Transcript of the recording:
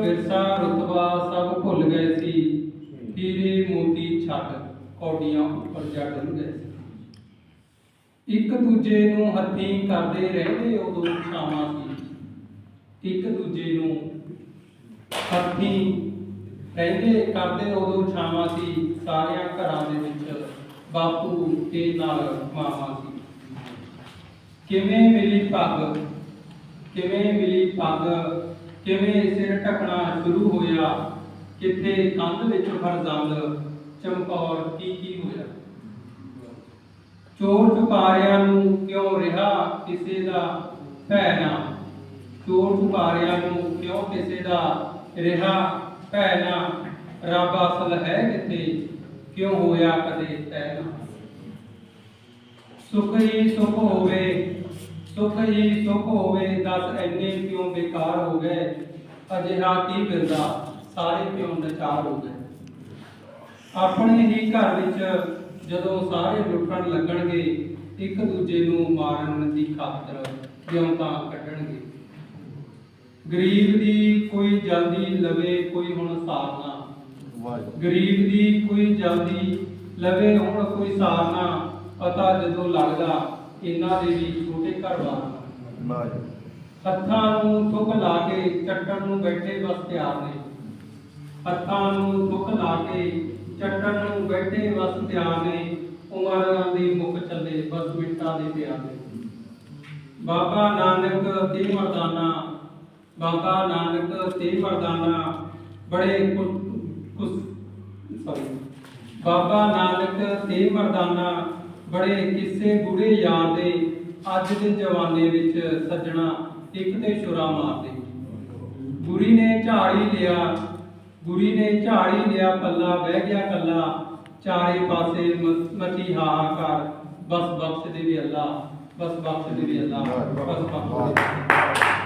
ਵਿਰਸਾ ਰੁਤਬਾ ਸਭ ਭੁੱਲ ਗਏ ਸੀ। ਹੀਰੇ ਮੋਤੀ ਛੱਡ ਕੌਡੀਆਂ ਉੱਪਰ ਜਾ ਡੁੱਲ ਗਏ ਸੀ। ਇੱਕ ਦੂਜੇ ਨੂੰ ਹੱਥੀਂ ਕਰਦੇ ਰਹਿੰਦੇ ਉਦੋਂ ਛਾਵਾਂ ਸੀ। ਇੱਕ ਦੂਜੇ ਨੂੰ ਹੱਥੀਂ ਰਹਿੰਦੇ ਕਰਦੇ ਉਦੋਂ ਛਾਵਾਂ ਸੀ। ਸਾਰਿਆਂ ਘਰਾਂ ਦੇ ਵਿੱਚ ਬਾਪੂ ਤੇ ਨਾਲ ਮਾਮਾ ਸੀ। ਕਿਵੇਂ ਮਿਲੀ ਪੱਗ ਕਿਵੇਂ ਮਿਲੀ ਪੱਗ ਕਿਵੇਂ ਸਿਰ ਢਕਣਾ ਸ਼ੁਰੂ ਹੋਇਆ? ਕਿੱਥੇ ਕੰਧ ਵਿੱਚ ਫਰਜ਼ੰਦ ਚਮਕੌਰ ਕੀ ਕੀ ਹੋਇਆ? ਚੋਰ ਚੁਕਾਰਿਆਂ ਨੂੰ ਕਿਉਂ ਰਿਹਾ ਕਿਸੇ ਦਾ ਭੈ ਨਾ? ਚੋਰ ਚੁਕਾਰਿਆਂ ਨੂੰ ਕਿਉਂ ਕਿਸੇ ਦਾ ਰਿਹਾ ਭੈ ਨਾ? ਰੱਬ ਅਸਲ ਹੈ ਕਿਤੇ ਕਿਉਂ ਹੋਇਆ ਕਦੇ ਤੈ ਨਾ? ਸੁਖ ਹੀ ਸੁਖ ਹੋਵੇ ਸੁਖ ਹੀ ਸੁਖ ਹੋਵੇ ਦਸ ਐਨੇ ਕਿਉਂ ਬੇਕਾਰ ਹੋ ਗਏ? ਅਜਿਹਾ ਕੀ ਫਿਰਦਾ? ਸਾਰੇ ਕਿਉਂ ਨਚਾਰ ਹੋ ਗਏ? ਆਪਣੇ ਹੀ ਘਰ ਵਿੱਚ ਜਦੋਂ ਸਾਰੇ ਲੁੱਟਣ ਲੱਗਣਗੇ ਇੱਕ ਦੂਜੇ ਨੂੰ ਮਾਰਨ ਦੀ ਖਾਤਰ ਜਿਉਂਦਾ ਕੱਢਣਗੇ? ਗਰੀਬ ਦੀ ਕੋਈ ਜਲਦੀ ਲਵੇ ਕੋਈ ਹੁਣ ਸਾਰਨਾ। ਗਰੀਬ ਦੀ ਕੋਈ ਜਲਦੀ ਲਵੇ ਹੁਣ ਕੋਈ ਸਾਰਨਾ। ਪਤਾ ਜਦੋਂ ਲੱਗਦਾ ਇਹਨਾਂ ਦੇ ਵੀ ਵਾਹਿਗੁਰੂ ਹੱਥਾਂ ਨੂੰ ਥੁੱਕ ਲਾ ਕੇ ਚੱਟਣ ਨੂੰ ਬੈਠੇ ਬਸ ਤਿਆਰ ਨੇ। ਹੱਥਾਂ ਨੂੰ ਥੁੱਕ ਲਾ ਕੇ ਚੱਟਣ ਨੂੰ ਬੈਠੇ ਬਸ ਤਿਆਰ ਨੇ। ਉਮਰਾਂ ਦੀ ਮੁੱਕ ਚੱਲੇ ਬਸ ਮਿੰਟਾਂ ਦੇ ਪਿਆਰ ਨੇ। ਬਾਬਾ ਨਾਨਕ ਤੇ ਮਰਦਾਨਾ ਬਾਬਾ ਨਾਨਕ ਤੇ ਮਰਦਾਨਾ ਬੜੇ ਕੁਸ ਸੌਰੀ ਬਾਬਾ ਨਾਨਕ ਤੇ ਮਰਦਾਨਾ ਬੜੇ ਕਿੱਸੇ ਬੁੜੇ ਯਾਰ ਦੇ ਅੱਜ ਦੇ ਜਵਾਨੇ ਵਿੱਚ ਸੱਜਣਾ ਇੱਕ ਤੇ ਛੁਰਾ ਮਾਰਦੇ ਗੁਰੀ ਨੇ ਝਾੜੀ ਲਿਆ, ਗੁਰੀ ਨੇ ਝਾੜੀ ਲਿਆ ਪੱਲਾ, ਬਹਿ ਗਿਆ ਕੱਲਾ, ਚਾਰੇ ਪਾਸੇ ਮ- ਹਾਹਾਕਾਰ ਬਸ ਬਖਸ਼ ਦੇ ਵੀ ਅੱਲਾ, ਬਸ ਬਖਸ਼ ਦੇ ਵੀ ਅੱਲਾ, ਬਸ ਬਖਸ਼ ਦੇ ਵੀ ਅੱਲਾ।